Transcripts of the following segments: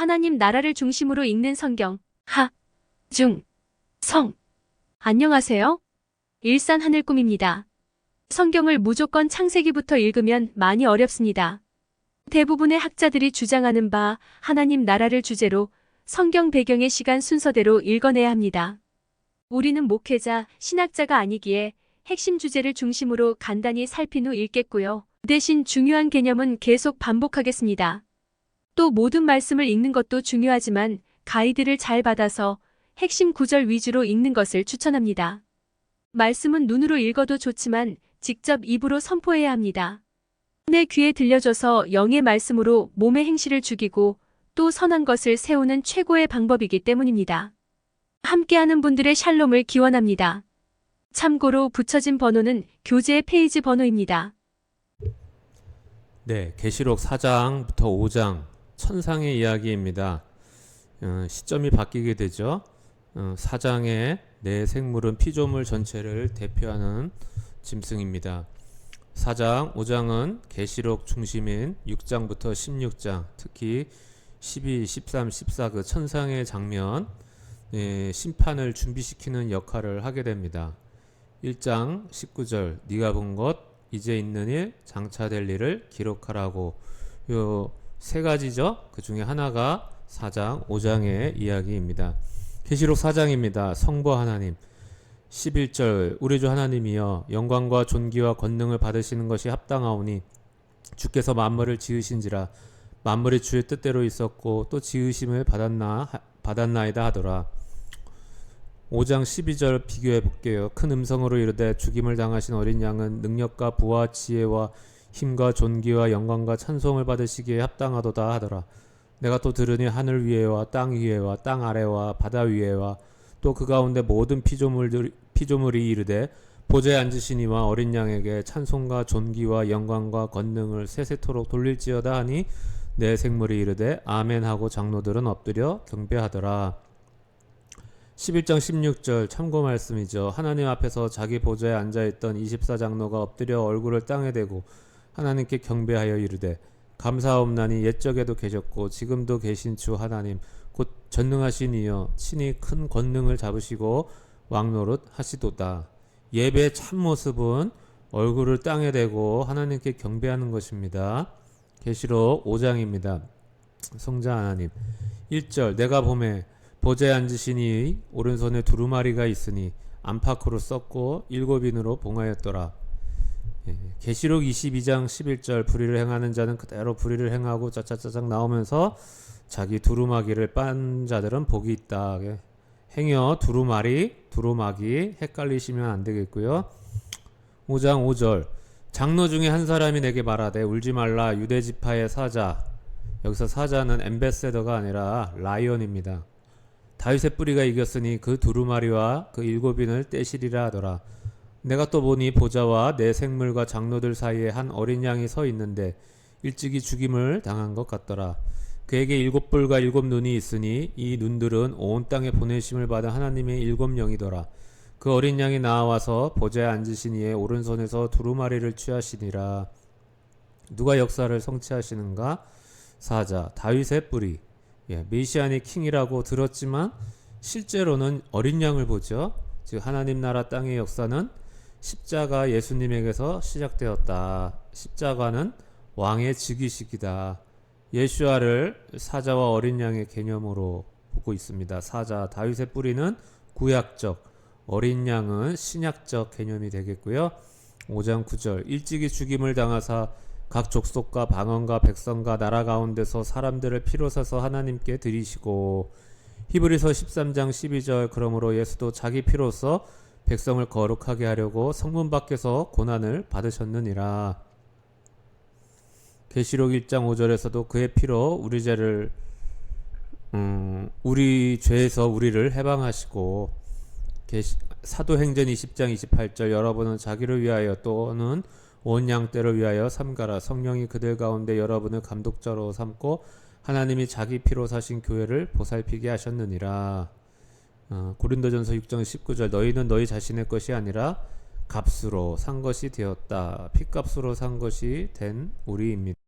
하나님 나라를 중심으로 읽는 성경. 하, 중, 성. 안녕하세요. 일산 하늘꿈입니다. 성경을 무조건 창세기부터 읽으면 많이 어렵습니다. 대부분의 학자들이 주장하는 바 하나님 나라를 주제로 성경 배경의 시간 순서대로 읽어내야 합니다. 우리는 목회자, 신학자가 아니기에 핵심 주제를 중심으로 간단히 살핀 후 읽겠고요. 대신 중요한 개념은 계속 반복하겠습니다. 또 모든 말씀을 읽는 것도 중요하지만 가이드를 잘 받아서 핵심 구절 위주로 읽는 것을 추천합니다. 말씀은 눈으로 읽어도 좋지만 직접 입으로 선포해야 합니다. 내 귀에 들려줘서 영의 말씀으로 몸의 행실을 죽이고 또 선한 것을 세우는 최고의 방법이기 때문입니다. 함께하는 분들의 샬롬을 기원합니다. 참고로 붙여진 번호는 교재의 페이지 번호입니다. 네, 계시록 4장부터 5장 천상의 이야기입니다. 어, 시점이 바뀌게 되죠. 어, 4장의 네 생물은 피조물 전체를 대표하는 짐승입니다. 4장, 5장은 계시록 중심인 6장부터 16장, 특히 12, 13, 14 그 천상의 장면, 예, 심판을 준비시키는 역할을 하게 됩니다. 1장 19절 네가 본 것 이제 있는 일 장차 될 일을 기록하라고 요 세 가지죠. 그 중에 하나가 4장 5장의 이야기입니다. 계시록 4장입니다. 성부 하나님 11절 우리 주 하나님이여 영광과 존귀와 권능을 받으시는 것이 합당하오니 주께서 만물을 지으신지라 만물이 주의 뜻대로 있었고 또 지으심을 받았나 받았나이다 하더라. 5장 12절 비교해 볼게요. 큰 음성으로 이르되 죽임을 당하신 어린 양은 능력과 부와 지혜와 힘과 존귀와 영광과 찬송을 받으시기에 합당하도다 하더라. 내가 또 들으니 하늘 위에와 땅 위에와 땅 아래와 바다 위에와 또 그 가운데 모든 피조물들 피조물이 이르되 보좌에 앉으신 이와 어린 양에게 찬송과 존귀와 영광과 권능을 세세토록 돌릴지어다 하니 내 생물이 이르되 아멘 하고 장로들은 엎드려 경배하더라. 11장 16절 참고 말씀이죠. 하나님 앞에서 자기 보좌에 앉아 있던 24장로가 엎드려 얼굴을 땅에 대고 하나님께 경배하여 이르되 감사옵나니 옛적에도 계셨고 지금도 계신 주 하나님 곧 전능하신 이여 친히 큰 권능을 잡으시고 왕노릇 하시도다. 예배의 참 모습은 얼굴을 땅에 대고 하나님께 경배하는 것입니다. 계시록 5장입니다. 성자 하나님 1절 내가 봄에 보좌에 앉으시니 오른손에 두루마리가 있으니 안팎으로 썼고 일곱인으로 봉하였더라. 예, 계시록 22장 11절 불의를 행하는 자는 그대로 불의를 행하고 짜짜짜짝 나오면서 자기 두루마기를 빤 자들은 복이 있다. 예, 행여 두루마리, 두루마기 헷갈리시면 안 되겠고요. 5장 5절 장로 중에 한 사람이 내게 말하되 울지 말라 유대 지파의 사자 여기서 사자는 엠베세더가 아니라 라이언입니다. 다윗의 뿌리가 이겼으니 그 두루마리와 그 일곱인을 떼시리라 하더라. 내가 또 보니 보좌와 내 생물과 장로들 사이에 한 어린 양이 서 있는데 일찍이 죽임을 당한 것 같더라. 그에게 일곱 뿔과 일곱 눈이 있으니 이 눈들은 온 땅에 보내심을 받은 하나님의 일곱 영이더라. 그 어린 양이 나와서 보좌에 앉으신 이의 오른손에서 두루마리를 취하시니라. 누가 역사를 성취하시는가? 사자 다윗의 뿌리. 예, 메시아니 킹이라고 들었지만 실제로는 어린 양을 보죠. 즉 하나님 나라 땅의 역사는 십자가 예수님에게서 시작되었다. 십자가는 왕의 즉위식이다. 예수아를 사자와 어린 양의 개념으로 보고 있습니다. 사자 다윗의 뿌리는 구약적, 어린 양은 신약적 개념이 되겠고요. 5장 9절 일찍이 죽임을 당하사 각 족속과 방언과 백성과 나라 가운데서 사람들을 피로 사서 하나님께 드리시고 히브리서 13장 12절 그러므로 예수도 자기 피로써 백성을 거룩하게 하려고 성문 밖에서 고난을 받으셨느니라. 계시록 1장 5절에서도 그의 피로 우리 죄를 음, 우리 죄에서 우리를 해방하시고 계시, 사도행전 20장 28절 여러분은 자기를 위하여 또는 온 양떼를 위하여 삼가라 성령이 그들 가운데 여러분을 감독자로 삼고 하나님이 자기 피로 사신 교회를 보살피게 하셨느니라. 어, 고린도전서 6장 19절 너희는 너희 자신의 것이 아니라 값으로 산 것이 되었다. 핏값으로 산 것이 된 우리입니다.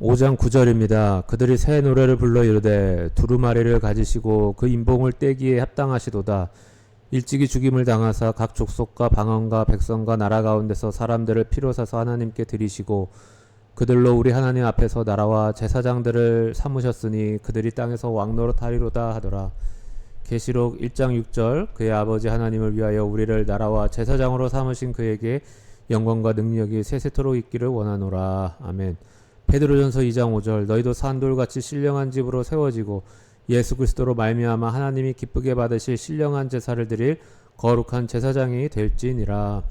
5장 9절입니다. 그들이 새 노래를 불러 이르되 두루마리를 가지시고 그 인봉을 떼기에 합당하시도다. 일찍이 죽임을 당하사 각 족속과 방언과 백성과 나라 가운데서 사람들을 피로 사서 하나님께 드리시고 그들로 우리 하나님 앞에서 나라와 제사장들을 삼으셨으니 그들이 땅에서 왕노릇 하리로다 하더라. 계시록 1장 6절 그의 아버지 하나님을 위하여 우리를 나라와 제사장으로 삼으신 그에게 영광과 능력이 세세토록 있기를 원하노라. 아멘. 베드로전서 2장 5절 너희도 산돌같이 신령한 집으로 세워지고 예수 그리스도로 말미암아 하나님이 기쁘게 받으실 신령한 제사를 드릴 거룩한 제사장이 될지니라.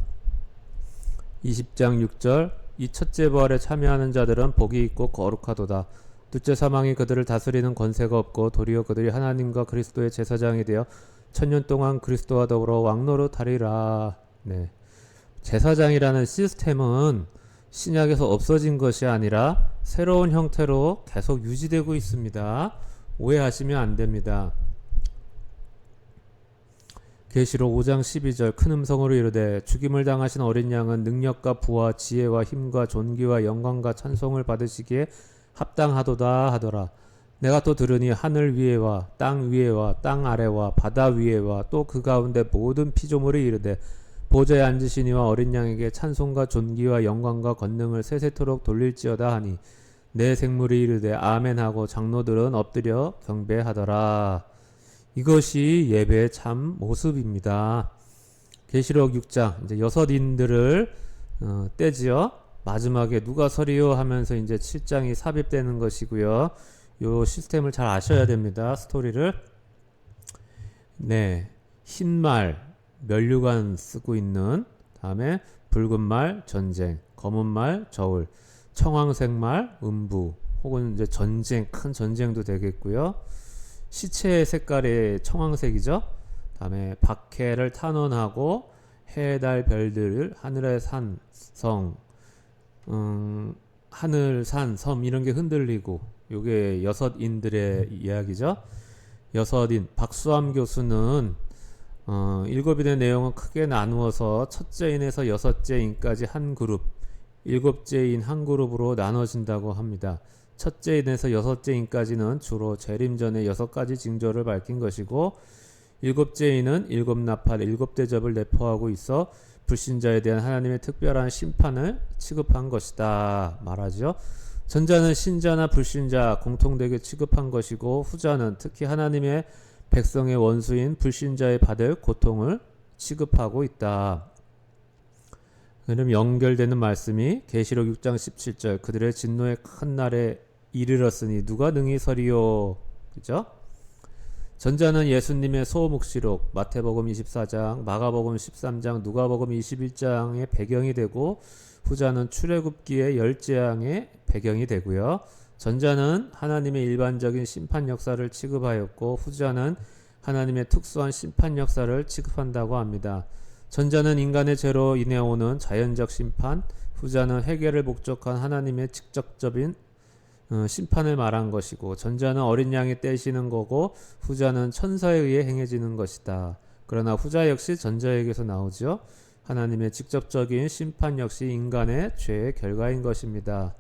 20장 6절 이 첫째 부활에 참여하는 자들은 복이 있고 거룩하도다. 둘째 사망이 그들을 다스리는 권세가 없고 도리어 그들이 하나님과 그리스도의 제사장이 되어 천년 동안 그리스도와 더불어 왕노릇 하리라. 네. 제사장이라는 시스템은 신약에서 없어진 것이 아니라 새로운 형태로 계속 유지되고 있습니다. 오해하시면 안 됩니다. 계시록 5장 12절 큰 음성으로 이르되 죽임을 당하신 어린 양은 능력과 부와 지혜와 힘과 존귀와 영광과 찬송을 받으시기에 합당하도다 하더라. 내가 또 들으니 하늘 위에와 땅 위에와 땅 아래와 바다 위에와 또 그 가운데 모든 피조물이 이르되 보좌에 앉으신 이와 어린 양에게 찬송과 존귀와 영광과 권능을 세세토록 돌릴지어다 하니 내 생물이 이르되 아멘 하고 장로들은 엎드려 경배하더라. 이것이 예배의 참 모습입니다. 계시록 6장 이제 여섯 인들을 어, 떼지요. 마지막에 누가 서리요 하면서 이제 7장이 삽입되는 것이고요. 요 시스템을 잘 아셔야 됩니다. 스토리를. 네. 흰말 면류관 쓰고 있는 다음에 붉은 말 전쟁, 검은 말 저울, 청황색 말 음부 혹은 이제 전쟁 큰 전쟁도 되겠고요. 시체의 색깔이 청황색이죠. 다음에 박해를 탄원하고 해달 별들 하늘의 산, 성, 음, 하늘, 산, 섬 이런 게 흔들리고 요게 여섯 인들의 이야기죠. 여섯 인 박수함 교수는 어, 일곱인의 내용은 크게 나누어서 첫째 인에서 여섯째 인까지 한 그룹, 일곱째 인 한 그룹으로 나눠진다고 합니다. 첫째인에서 여섯째인까지는 주로 재림 전에 여섯 가지 징조를 밝힌 것이고 일곱째인은 일곱 나팔, 일곱 대접을 내포하고 있어 불신자에 대한 하나님의 특별한 심판을 취급한 것이다 말하죠. 전자는 신자나 불신자 공통되게 취급한 것이고 후자는 특히 하나님의 백성의 원수인 불신자에 받을 고통을 취급하고 있다. 그럼 연결되는 말씀이 계시록 6장 17절 그들의 진노의 큰 날에 이르렀으니 누가 능히 서리요 그죠? 전자는 예수님의 소목시록 마태복음 24장 마가복음 13장 누가복음 21장의 배경이 되고 후자는 출애굽기의 열재앙의 배경이 되고요. 전자는 하나님의 일반적인 심판 역사를 취급하였고 후자는 하나님의 특수한 심판 역사를 취급한다고 합니다. 전자는 인간의 죄로 인해 오는 자연적 심판, 후자는 해결을 목적한 하나님의 직접적인 어, 심판을 말한 것이고 전자는 어린 양이 떼시는 거고 후자는 천사에 의해 행해지는 것이다. 그러나 후자 역시 전자에게서 나오죠. 하나님의 직접적인 심판 역시 인간의 죄의 결과인 것입니다.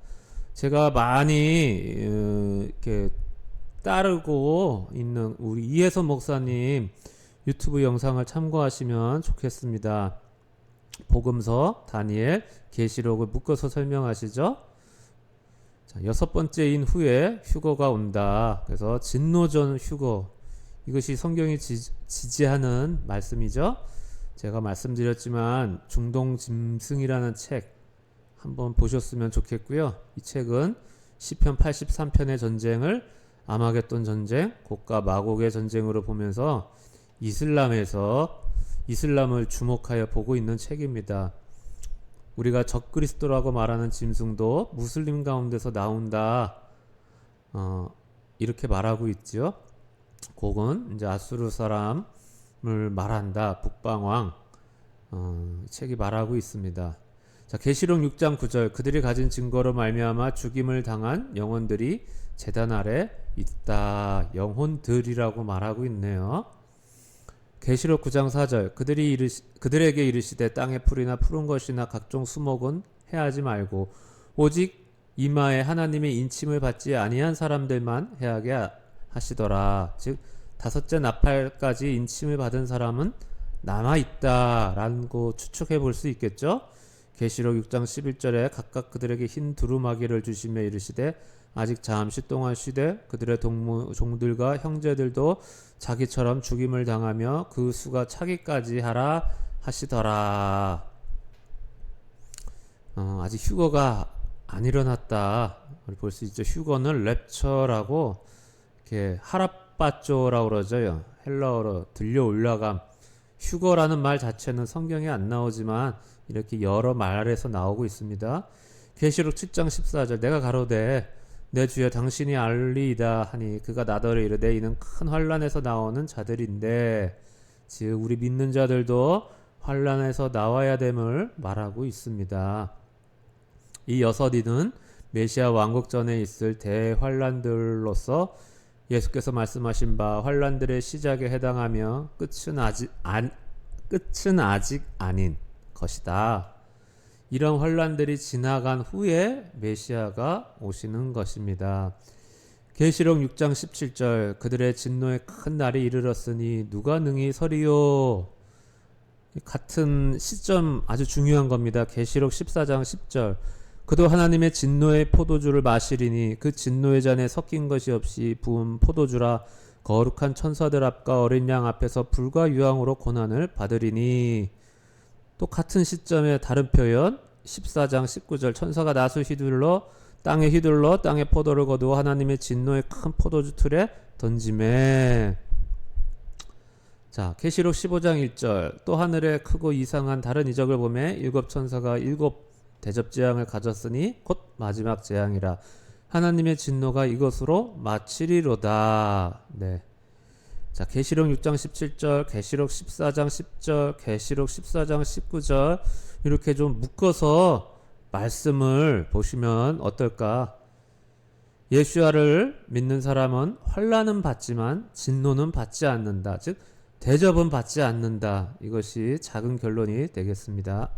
제가 많이 어, 이렇게 따르고 있는 우리 이혜선 목사님 유튜브 영상을 참고하시면 좋겠습니다. 복음서, 다니엘, 계시록을 묶어서 설명하시죠. 자, 여섯 번째인 후에 휴거가 온다. 그래서 진노전 휴거. 이것이 성경이 지, 지지하는 말씀이죠. 제가 말씀드렸지만 중동 짐승이라는 책 한번 보셨으면 좋겠고요. 이 책은 시편 83편의 전쟁을 아마겟돈 전쟁, 곡과 마곡의 전쟁으로 보면서 이슬람에서 이슬람을 주목하여 보고 있는 책입니다. 우리가 적그리스도라고 말하는 짐승도 무슬림 가운데서 나온다. 어, 이렇게 말하고 있지요. 곡은 이제 아수르 사람을 말한다. 북방왕 어, 책이 말하고 있습니다. 자, 계시록 6장 9절 그들이 가진 증거로 말미암아 죽임을 당한 영혼들이 제단 아래 있다. 영혼들이라고 말하고 있네요. 계시록 9장 4절 그들이 이르시, 그들에게 이르시되 땅의 풀이나 푸른 것이나 각종 수목은 해하지 말고 오직 이마에 하나님의 인침을 받지 아니한 사람들만 해하게 하- 하시더라. 즉 다섯째 나팔까지 인침을 받은 사람은 남아 있다라고 추측해 볼 수 있겠죠. 계시록 6장 11절에 각각 그들에게 흰 두루마기를 주시며 이르시되 아직 잠시 동안 쉬되 그들의 동무, 종들과 형제들도 자기처럼 죽임을 당하며 그 수가 차기까지 하라 하시더라. 어, 아직 휴거가 안 일어났다. 우리 볼 수 있죠. 휴거는 랩처라고 이렇게 하랍바조라고 그러죠. 헬라어로 들려 올라감. 휴거라는 말 자체는 성경에 안 나오지만 이렇게 여러 말에서 나오고 있습니다. 계시록 7장 14절 내가 가로되 내 주여 당신이 알리이다 하니 그가 나더러 이르되 이는 큰 환란에서 나오는 자들인데 즉 우리 믿는 자들도 환란에서 나와야 됨을 말하고 있습니다. 이 여섯이는 메시아 왕국 전에 있을 대환란들로서 예수께서 말씀하신 바 환란들의 시작에 해당하며 끝은 아직 안 끝은 아직 아닌 것이다. 이런 환란들이 지나간 후에 메시아가 오시는 것입니다. 계시록 6장 17절 그들의 진노의 큰 날이 이르렀으니 누가 능히 서리요 같은 시점 아주 중요한 겁니다. 계시록 14장 10절 그도 하나님의 진노의 포도주를 마시리니 그 진노의 잔에 섞인 것이 없이 부은 포도주라 거룩한 천사들 앞과 어린 양 앞에서 불과 유황으로 고난을 받으리니. 또 같은 시점에 다른 표현 14장 19절 천사가 나수 휘둘러 땅에 휘둘러 땅에 포도를 거두어 하나님의 진노의 큰 포도주 틀에 던짐에. 자 계시록 15장 1절. 또 하늘에 크고 이상한 다른 이적을 보매 일곱 천사가 일곱 대접 재앙을 가졌으니 곧 마지막 재앙이라 하나님의 진노가 이것으로 마치리로다 네. 자, 계시록 6장 17절, 계시록 14장 10절, 계시록 14장 19절 이렇게 좀 묶어서 말씀을 보시면 어떨까? 예수야를 믿는 사람은 환란은 받지만 진노는 받지 않는다. 즉 대접은 받지 않는다. 이것이 작은 결론이 되겠습니다.